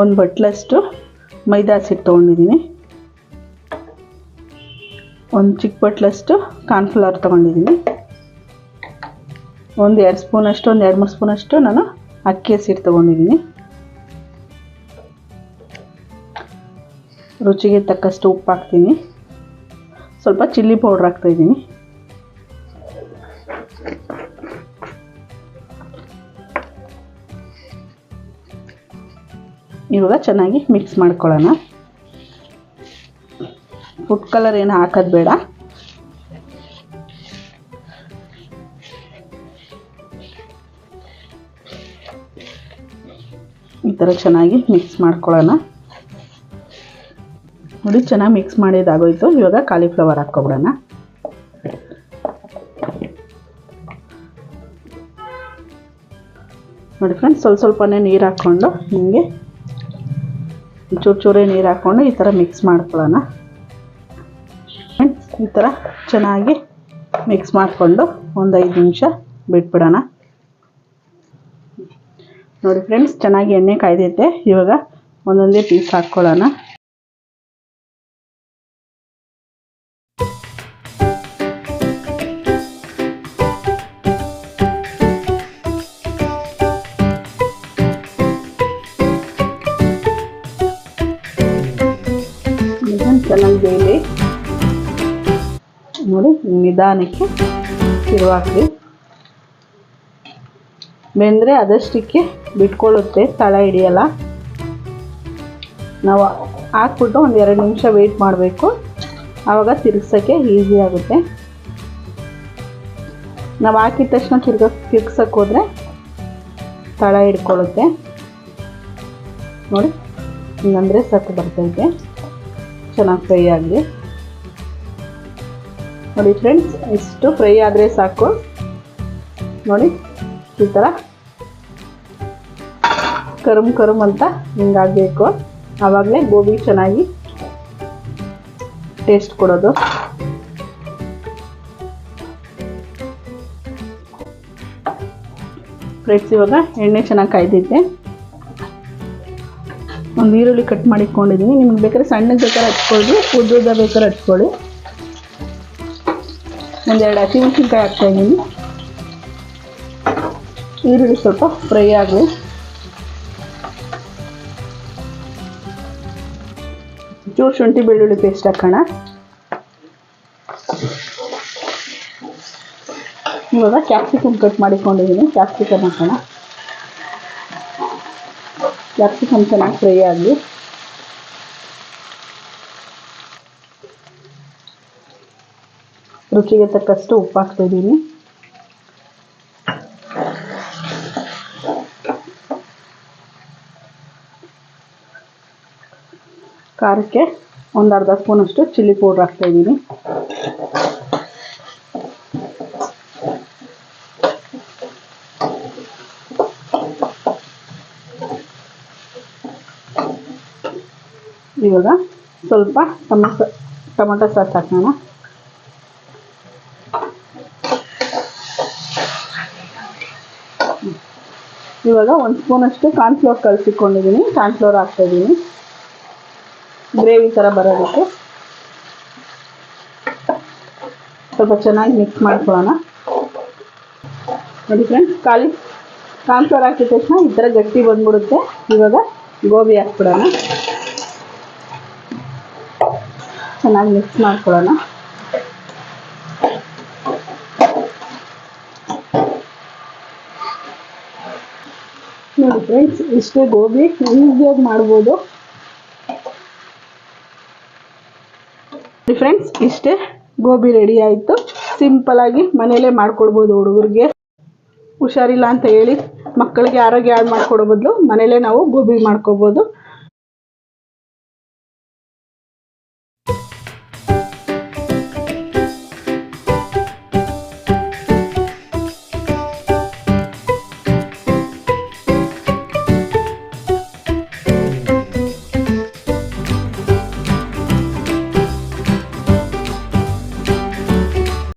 ಒಂದು ಬಟ್ಲಷ್ಟು ಮೈದಾ ಹಸಿಟ್ಟು ತೊಗೊಂಡಿದ್ದೀನಿ. ಒಂದು ಚಿಕ್ಕ ಬಟ್ಲಷ್ಟು ಕಾರ್ನ್ಫ್ಲವರ್ ತೊಗೊಂಡಿದ್ದೀನಿ. ಒಂದು ಎರಡು ಸ್ಪೂನಷ್ಟು, ಒಂದು ಎರಡು ಮೂರು ಸ್ಪೂನಷ್ಟು ನಾನು ಅಕ್ಕಿ ಹಸಿಟ್ಟು ತೊಗೊಂಡಿದ್ದೀನಿ. ರುಚಿಗೆ ತಕ್ಕಷ್ಟು ಉಪ್ಪು ಹಾಕ್ತೀನಿ. ಸ್ವಲ್ಪ ಚಿಲ್ಲಿ ಪೌಡ್ರ್ ಹಾಕ್ತಾಯಿದ್ದೀನಿ ಇವಾಗ ಚೆನ್ನಾಗಿ ಮಿಕ್ಸ್ ಮಾಡ್ಕೊಳ್ಳೋಣ. ಫುಡ್ ಕಲರ್ ಏನು ಹಾಕೋದು ಬೇಡ. ಈ ಥರ ಚೆನ್ನಾಗಿ ಮಿಕ್ಸ್ ಮಾಡ್ಕೊಳ್ಳೋಣ. ನೋಡಿ, ಚೆನ್ನಾಗಿ ಮಿಕ್ಸ್ ಮಾಡಿದಾಗೋಯ್ತು. ಇವಾಗ ಕಾಲಿಫ್ಲವರ್ ಹಾಕ್ಕೊಬಿಡೋಣ. ನೋಡಿ ಫ್ರೆಂಡ್ಸ್ ಸ್ವಲ್ಪ ಸ್ವಲ್ಪನೇ ನೀರು ಹಾಕ್ಕೊಂಡು ಹಿಂಗೆ ಚೂರು ಚೂರೇ ನೀರು ಹಾಕ್ಕೊಂಡು ಈ ಥರ ಮಿಕ್ಸ್ ಮಾಡ್ಕೊಳ್ಳೋಣ. ಈ ಥರ ಚೆನ್ನಾಗಿ ಮಿಕ್ಸ್ ಮಾಡಿಕೊಂಡು ಒಂದು ಐದು ನಿಮಿಷ ಬಿಟ್ಬಿಡೋಣ. ನೋಡಿ ಫ್ರೆಂಡ್ಸ್ ಚೆನ್ನಾಗಿ ಎಣ್ಣೆ ಕಾಯ್ದೈತೆ ಇವಾಗ ಒಂದೊಂದೇ ಪೀಸ್ ಹಾಕ್ಕೊಳ್ಳೋಣ. ಚೆನ್ನಾಗಿ ಬೇಯಲಿ ನೋಡಿ, ನಿಧಾನಕ್ಕೆ ತಿರುವಾಕ್ರಿ ಬೆಂದರೆ ಅದಷ್ಟಕ್ಕೆ ಬಿಟ್ಕೊಳ್ಳುತ್ತೆ, ತಳ ಹಿಡಿಯಲ್ಲ. ನಾವು ಹಾಕ್ಬಿಟ್ಟು ಒಂದು ಎರಡು ನಿಮಿಷ ವೆಯ್ಟ್ ಮಾಡಬೇಕು. ಆವಾಗ ತಿರ್ಗ್ಸೋಕ್ಕೆ ಈಸಿ ಆಗುತ್ತೆ. ನಾವು ಹಾಕಿದ ತಕ್ಷಣ ತಿರ್ಗ ತಿರ್ಗ್ಸಕ್ಕೆ ಹೋದರೆ ತಳ ಹಿಡ್ಕೊಳ್ಳುತ್ತೆ. ನೋಡಿ ಹಿಂಗಂದರೆ ಸತ್ತು ಬರ್ತೈತೆ ಚೆನ್ನಾಗಿ ಫ್ರೈ ಆಗಲಿ. ನೋಡಿ ಫ್ರೆಂಡ್ಸ್ ಇಷ್ಟು ಫ್ರೈ ಆದರೆ ಸಾಕು. ನೋಡಿ, ಈ ಥರ ಕರುಮ್ ಕರುಮ್ ಅಂತ ಹಿಂಗಾಗಬೇಕು ಆವಾಗಲೇ ಗೋಬಿ ಚೆನ್ನಾಗಿ ಟೇಸ್ಟ್ ಕೊಡೋದು. ಫ್ರೆಂಡ್ಸ್, ಇವಾಗ ಎಣ್ಣೆ ಚೆನ್ನಾಗಿ ಕಾಯ್ದೈತೆ ಒಂದು ಈರುಳ್ಳಿ ಕಟ್ ಮಾಡಿಕೊಂಡಿದ್ದೀನಿ. ನಿಮ್ಗೆ ಬೇಕಾದ್ರೆ ಸಣ್ಣಗೆ ಬೇಕಾದ್ರೆ ಹಚ್ಕೊಳ್ಳಿ, ಉದ್ದುದ್ದ ಬೇಕಾದ್ರೆ ಹಚ್ಕೊಳ್ಳಿ. ಒಂದೆರಡು ಹಸಿಮೆಣಸಿನ್ಕಾಯಿ ಹಾಕ್ತಾಯಿದ್ದೀನಿ ಈರುಳ್ಳಿ ಸ್ವಲ್ಪ ಫ್ರೈ ಆಗಲಿ. ಚೂರು ಶುಂಠಿ ಬೆಳ್ಳುಳ್ಳಿ ಪೇಸ್ಟ್ ಹಾಕೋಣ. ಇವಾಗ ಕ್ಯಾಪ್ಸಿಕಮ್ ಕಟ್ ಮಾಡಿಕೊಂಡಿದ್ದೀನಿ. ಕ್ಯಾಪ್ಸಿಕಮ್ ಹಾಕೋಣ. ಕ್ಯಾಪ್ಸಿಕಮ್ ಚೆನ್ನಾಗಿ ಫ್ರೈ ಆಗಲಿ. ರುಚಿಗೆ ತಕ್ಕಷ್ಟು ಉಪ್ಪು ಹಾಕ್ತಿದ್ದೀನಿ ಖಾರಕ್ಕೆ ಒಂದು ಅರ್ಧ ಸ್ಪೂನಷ್ಟು ಚಿಲ್ಲಿ ಪೌಡ್ರ್ ಹಾಕ್ತಾಯಿದ್ದೀನಿ ಇವಾಗ ಸ್ವಲ್ಪ ಟೊಮೆಟೊ ಟೊಮೆಟೊ ಸಾಸ್ ಹಾಕೋಣ. ಇವಾಗ ಒಂದು ಸ್ಪೂನಷ್ಟು ಕಾರ್ನ್ಫ್ಲೋರ್ ಕಲಸಿಕೊಂಡಿದ್ದೀನಿ ಕಾರ್ನ್ಫ್ಲೋರ್ ಹಾಕ್ತಾಯಿದ್ದೀನಿ ಗ್ರೇವಿ ಥರ ಬರೋದಕ್ಕೆ. ಸ್ವಲ್ಪ ಚೆನ್ನಾಗಿ ಮಿಕ್ಸ್ ಮಾಡ್ಕೊಳ್ಳೋಣ. ನೋಡಿ ಫ್ರೆಂಡ್ಸ್ ಖಾಲಿ? ಕಾರ್ನ್ಫ್ಲೋರ್ ಹಾಕಿದ ತಕ್ಷಣ ಈ ಥರ ಗಟ್ಟಿ ಬಂದ್ಬಿಡುತ್ತೆ. ಇವಾಗ ಗೋಬಿ ಹಾಕ್ಬಿಡೋಣ. ಚೆನ್ನಾಗಿ ಮಿಕ್ಸ್ ಮಾಡ್ಕೊಳ್ಳೋಣ. ನೋಡಿ ಫ್ರೆಂಡ್ಸ್ ಇಷ್ಟೇ ಗೋಬಿ ಈಸಿಯಾಗಿ ಮಾಡ್ಬೋದು? ಫ್ರೆಂಡ್ಸ್ ಇಷ್ಟೇ ಗೋಬಿ ರೆಡಿ ಆಯಿತು. ಸಿಂಪಲಾಗಿ ಮನೆಯಲ್ಲೇ ಮಾಡ್ಕೊಡ್ಬೋದು ಹುಡುಗರಿಗೆ. ಹುಷಾರಿಲ್ಲ ಅಂತ ಹೇಳಿ ಮಕ್ಕಳಿಗೆ ಆರೋಗ್ಯ ಹಾಳು ಮಾಡ್ಕೊಡೋ ಬದಲು ಮನೇಲೇ ನಾವು ಗೋಬಿ ಮಾಡ್ಕೋಬೋದು.